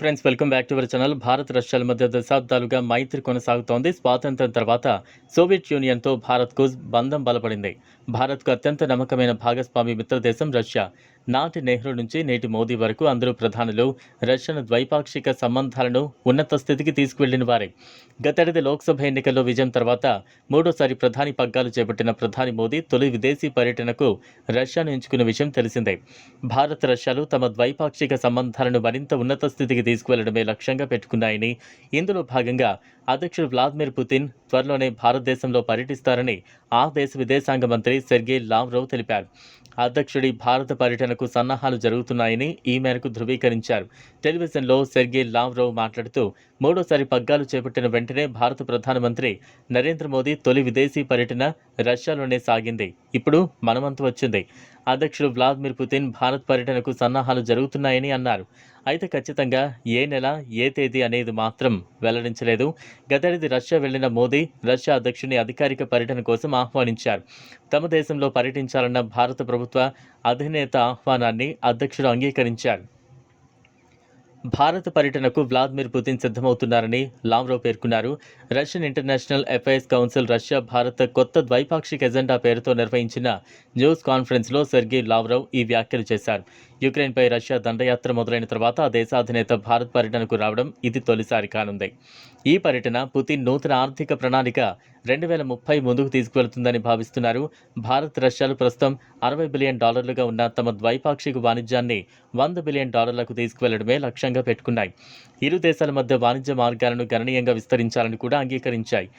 Friends welcome back to our channel. Bharat రష్యాల మధ్య దశాబ్దాలుగా మైత్రి కొనసాగుతోంది. స్వాతంత్ర్యం తర్వాత సోవియట్ యూనియన్తో భారత్కు బంధం బలపడింది. భారత్కు అత్యంత నమ్మకమైన భాగస్వామి మిత్రదేశం రష్యా. నాటి నెహ్రూ నుంచి నేటి మోదీ వరకు అందరూ ప్రధానులు రష్యాను ద్వైపాక్షిక సంబంధాలను ఉన్నత స్థితికి తీసుకువెళ్ళిన వారే. గతేడాది లోక్సభ ఎన్నికల్లో విజయం తర్వాత మూడోసారి ప్రధాని పగ్గాలు చేపట్టిన ప్రధాని మోదీ తొలి విదేశీ పర్యటనకు రష్యాను ఎంచుకున్న విషయం తెలిసిందే. భారత్ రష్యాలు తమ ద్వైపాక్షిక సంబంధాలను మరింత ఉన్నత స్థితికి తీసుకువెళ్ళడమే లక్ష్యంగా పెట్టుకున్నాయని ఇందులో భాగంగా అధ్యక్షుడు వ్లాదిమిర్ పుతిన్ త్వరలోనే భారతదేశంలో పర్యటిస్తారని ఆ దేశ విదేశాంగ మంత్రి సెర్గే లావ్రోవ్ తెలిపారు. అధ్యక్షుడి భారత పర్యటన పర్యటనకు సన్నాహాలు జరుగుతున్నాయని ఈ మేరకు ధృవీకరించారు. టెలివిజన్లో సెర్గే లావ్రోవ్ మాట్లాడుతూ మూడోసారి పగ్గాలు చేపట్టిన వెంటనే భారత ప్రధానమంత్రి నరేంద్ర మోదీ తొలి విదేశీ పర్యటన రష్యాలోనే సాగింది. ఇప్పుడు మనమంతు వచ్చింది. అధ్యక్షుడు వ్లాదిమిర్ పుతిన్ భారత్ పర్యటనకు సన్నాహాలు జరుగుతున్నాయని అన్నారు. అయితే ఖచ్చితంగా ఏ నెల ఏ తేదీ అనేది మాత్రం వెల్లడించలేదు. గతేడాది రష్యా వెళ్ళిన మోదీ రష్యా అధ్యక్షుని అధికారిక పర్యటన కోసం ఆహ్వానించారు. తమ దేశంలో పర్యటించాలన్న భారత ప్రభుత్వ అధినేత ఆహ్వానాన్ని అధ్యక్షుడు అంగీకరించారు. భారత పర్యటనకు వ్లాదిమిర్ పుతిన్ సిద్ధమవుతున్నారని లావ్రో పేర్కొన్నారు. Russian international affairs council Russia Bharat కొత్త ద్వైపాక్షిక ఎజెండా పేరుతో నిర్వహించిన న్యూస్ కాన్ఫరెన్స్లో సెర్గీ లావ్రవ్ ఈ వ్యాఖ్యలు చేశారు. యుక్రెయిన్పై రష్యా దండయాత్ర మొదలైన తర్వాత ఆ దేశాధినేత భారత్ పర్యటనకు రావడం ఇది తొలిసారి కానుంది. ఈ పర్యటన పుతిన్ నూతన ఆర్థిక ప్రణాళిక రెండు వేల ముప్పై ముందుకు తీసుకువెళ్తుందని భావిస్తున్నారు. భారత్ రష్యాలు ప్రస్తుతం అరవై బిలియన్ డాలర్లుగా ఉన్న తమ ద్వైపాక్షిక వాణిజ్యాన్ని వంద బిలియన్ డాలర్లకు తీసుకువెళ్ళడమే లక్ష్యంగా పెట్టుకున్నాయి. ఇరు దేశాల మధ్య వాణిజ్య మార్గాలను గణనీయంగా విస్తరించాలని కూడా అంగీకరించాయి.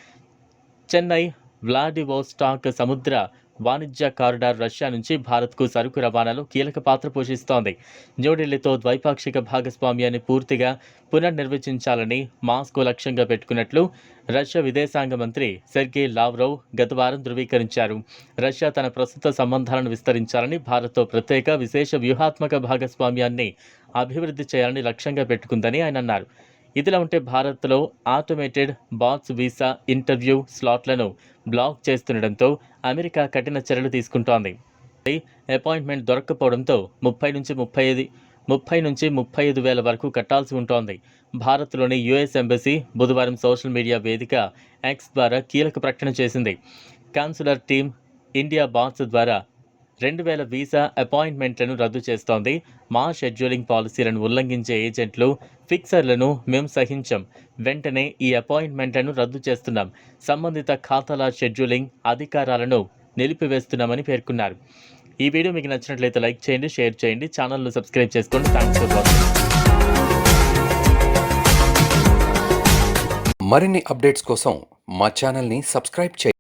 చెన్నై వ్లాడివోస్టాక్ సముద్ర వాణిజ్య కారిడార్ రష్యా నుంచి భారత్కు సరుకు రవాణాలో కీలక పాత్ర పోషిస్తోంది. న్యూఢిల్లీతో ద్వైపాక్షిక భాగస్వామ్యాన్ని పూర్తిగా పునర్నిర్వచించాలని మాస్కో లక్ష్యంగా పెట్టుకున్నట్లు రష్యా విదేశాంగ మంత్రి సెర్గే లావ్రోవ్ గత వారం ధృవీకరించారు. రష్యా తన ప్రస్తుత సంబంధాలను విస్తరించాలని భారత్తో ప్రత్యేక విశేష వ్యూహాత్మక భాగస్వామ్యాన్ని అభివృద్ధి చేయాలని లక్ష్యంగా పెట్టుకుందని ఆయన అన్నారు. ఇదిలా ఉంటే భారత్లో ఆటోమేటెడ్ బాక్స్ వీసా ఇంటర్వ్యూ స్లాట్లను బ్లాక్ చేస్తుండటంతో అమెరికా కఠిన చర్యలు తీసుకుంటోంది. అపాయింట్మెంట్ దొరక్కపోవడంతో ముప్పై నుంచి ముప్పై ఐదు ముప్పై నుంచి ముప్పై ఐదు వేల వరకు కట్టాల్సి ఉంటోంది. భారత్లోని యుఎస్ ఎంబసీ బుధవారం సోషల్ మీడియా వేదిక ఎక్స్ ద్వారా కీలక ప్రకటన చేసింది. కాన్సులర్ టీం ఇండియా బాక్స్ ద్వారా రెండు వేల వీసా అపాయింట్మెంట్లను రద్దు చేస్తోంది. మా షెడ్యూలింగ్ పాలసీలను ఉల్లంఘించే ఏజెంట్లు ఫిక్సర్లను మేము సహించం. వెంటనే ఈ అపాయింట్మెంట్లను రద్దు చేస్తున్నాం. సంబంధిత ఖాతాల షెడ్యూలింగ్ అధికారాలను నిలిపివేస్తున్నామని పేర్కొన్నారు. ఈ వీడియో మీకు నచ్చినట్లయితే లైక్ చేయండి షేర్ చేయండి ఛానల్ను సబ్స్క్రైబ్ చేసుకోండి. Thanks for watching. మరిన్ని అప్డేట్స్ కోసం మా ఛానల్ని సబ్స్క్రైబ్ చేయండి.